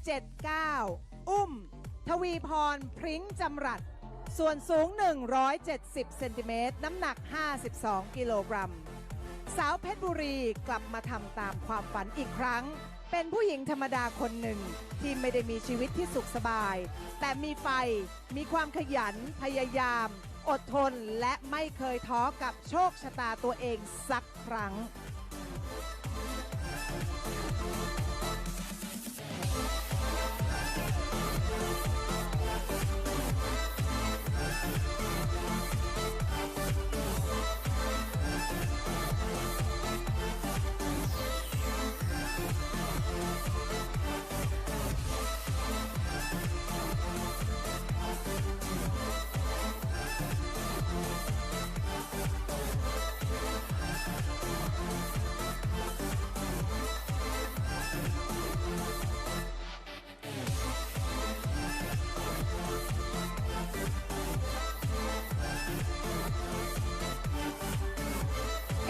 179 อุ้ม ทวีพร พริ้งจำรัด ส่วนสูง 170 เซนติเมตร น้ำหนัก 52 กิโลกรัม สาวเพชรบุรีกลับมาทำตามความฝันอีกครั้ง เป็นผู้หญิงธรรมดาคนหนึ่งที่ไม่ได้มีชีวิตที่สุขสบาย แต่มีไฟ มีความขยัน พยายาม อดทน และไม่เคยท้อกับโชคชะตาตัวเองสักครั้ง